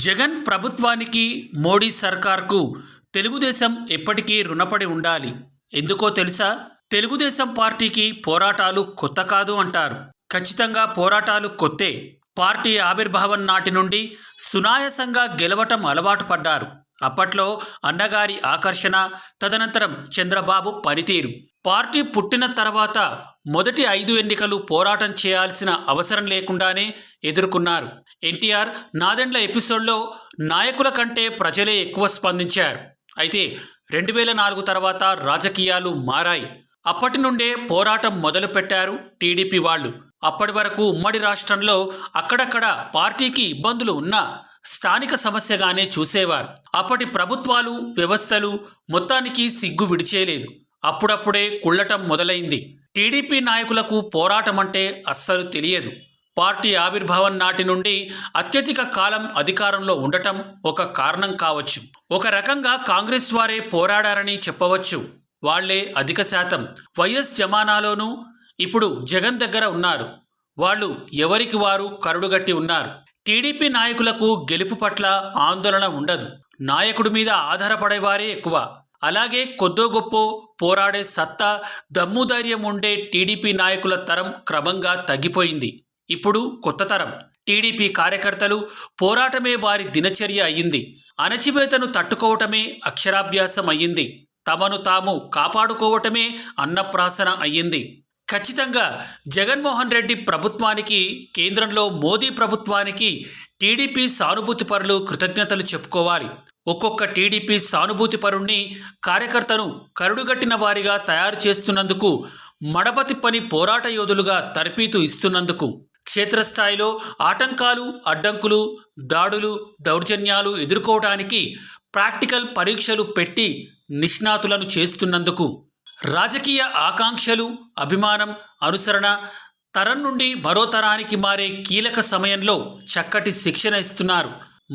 జగన్ ప్రభుత్వానికి మోడీ సర్కార్కు తెలుగుదేశం ఎప్పటికీ రుణపడి ఉండాలి. ఎందుకో తెలుసా? తెలుగుదేశం పార్టీకి పోరాటాలు కొత్త కాదు అంటారు. ఖచ్చితంగా పోరాటాలు కొత్తే పార్టీ ఆవిర్భావం నాటి నుండి సునాయసంగా గెలవటం అలవాటు పడ్డారు. అప్పట్లో అన్నగారి ఆకర్షణ తదనంతరం చంద్రబాబు పనితీరు. పార్టీ పుట్టిన తర్వాత మొదటి ఐదు ఎన్నికలు పోరాటం చేయాల్సిన అవసరం లేకుండానే ఎదుర్కొన్నారు. ఎన్టీఆర్ నాదెండ్ల ఎపిసోడ్లో నాయకుల కంటే ప్రజలే ఎక్కువ స్పందించారు. అయితే రెండు వేల నాలుగు తర్వాత రాజకీయాలు మారాయి. అప్పటి నుండే పోరాటం మొదలుపెట్టారు టీడీపీ వాళ్ళు. అప్పటి వరకు ఉమ్మడి రాష్ట్రంలో అక్కడక్కడ పార్టీకి ఇబ్బందులు ఉన్నా స్థానిక సమస్యగానే చూసేవారు. అప్పటి ప్రభుత్వాలు వ్యవస్థలు మొత్తానికి సిగ్గు విడిచేయలేదు అప్పుడప్పుడే కుళ్ళటం మొదలైంది. టీడీపీ నాయకులకు పోరాటం అంటే అస్సలు తెలియదు. పార్టీ ఆవిర్భావం నాటి నుండి అత్యధిక కాలం అధికారంలో ఉండటం ఒక కారణం కావచ్చు. ఒక రకంగా కాంగ్రెస్ వారే పోరాడారని చెప్పవచ్చు. వాళ్ళే అధిక శాతం. వైఎస్ జమానాలోనూ ఇప్పుడు జగన్ దగ్గర ఉన్నారు. వాళ్ళు ఎవరికి వారు కరుడుగట్టి ఉన్నారు? టీడీపీ నాయకులకు గెలుపు పట్ల ఆందోళన ఉండదు. నాయకుడి మీద ఆధారపడేవారే ఎక్కువ. అలాగే కొద్దో గొప్ప పోరాడే సత్తా దమ్ము ధైర్యం ఉండే టీడీపీ నాయకుల తరం క్రమంగా తగ్గిపోయింది. ఇప్పుడు కొత్త తరం. టీడీపీ కార్యకర్తలు పోరాటమే వారి దినచర్య అయ్యింది. అణచివేతను తట్టుకోవటమే అక్షరాభ్యాసం అయ్యింది తమను తాము కాపాడుకోవటమే అన్నప్రాసన అయ్యింది. ఖచ్చితంగా జగన్మోహన్ రెడ్డి ప్రభుత్వానికి కేంద్రంలో మోదీ ప్రభుత్వానికి టీడీపీ సానుభూతిపరులు కృతజ్ఞతలు చెప్పుకోవాలి. ఒక్కొక్క టీడీపీ సానుభూతిపరుణ్ణి కార్యకర్తను కరుడుగట్టిన వారిగా తయారు చేస్తున్నందుకు మడపతి పని పోరాట యోధులుగా తర్పీతు ఇస్తున్నందుకు క్షేత్రస్థాయిలో ఆటంకాలు అడ్డంకులు దాడులు దౌర్జన్యాలు ఎదుర్కోవడానికి ప్రాక్టికల్ పరీక్షలు పెట్టి నిష్ణాతులను చేస్తున్నందుకు రాజకీయ ఆకాంక్షలు అభిమానం అనుసరణ తరం నుండి మరో తరానికి మారే కీలక సమయంలో చక్కటి శిక్షణ ఇస్తున్నారు.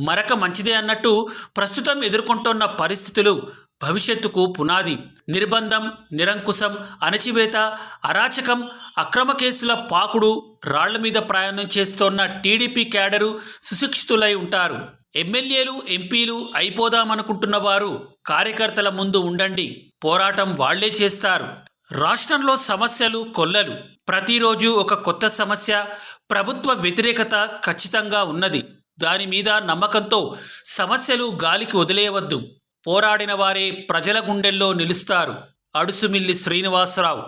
మరక మంచిదే అన్నట్టు ప్రస్తుతం ఎదుర్కొంటున్న పరిస్థితులు భవిష్యత్తుకు పునాది. నిర్బంధం నిరంకుశం అణచివేత అరాచకం అక్రమ కేసుల పాకుడు రాళ్ళ మీద ప్రయాణం చేస్తోన్న టీడీపీ క్యాడరు సుశిక్షితులై ఉంటారు. ఎమ్మెల్యేలు ఎంపీలు అయిపోదామనుకుంటున్న వారు కార్యకర్తల ముందు ఉండండి. పోరాటం వాళ్ళే చేస్తారు. రాష్ట్రంలో సమస్యలు కొల్లలు. ప్రతిరోజు ఒక కొత్త సమస్య ప్రభుత్వ వ్యతిరేకత ఖచ్చితంగా ఉన్నది. దాని మీద నమ్మకంతో సమస్యలు గాలికి వదిలేయవద్దు. పోరాడిన వారే ప్రజల గుండెల్లో నిలుస్తారు. అడుసుమిల్లి శ్రీనివాసరావు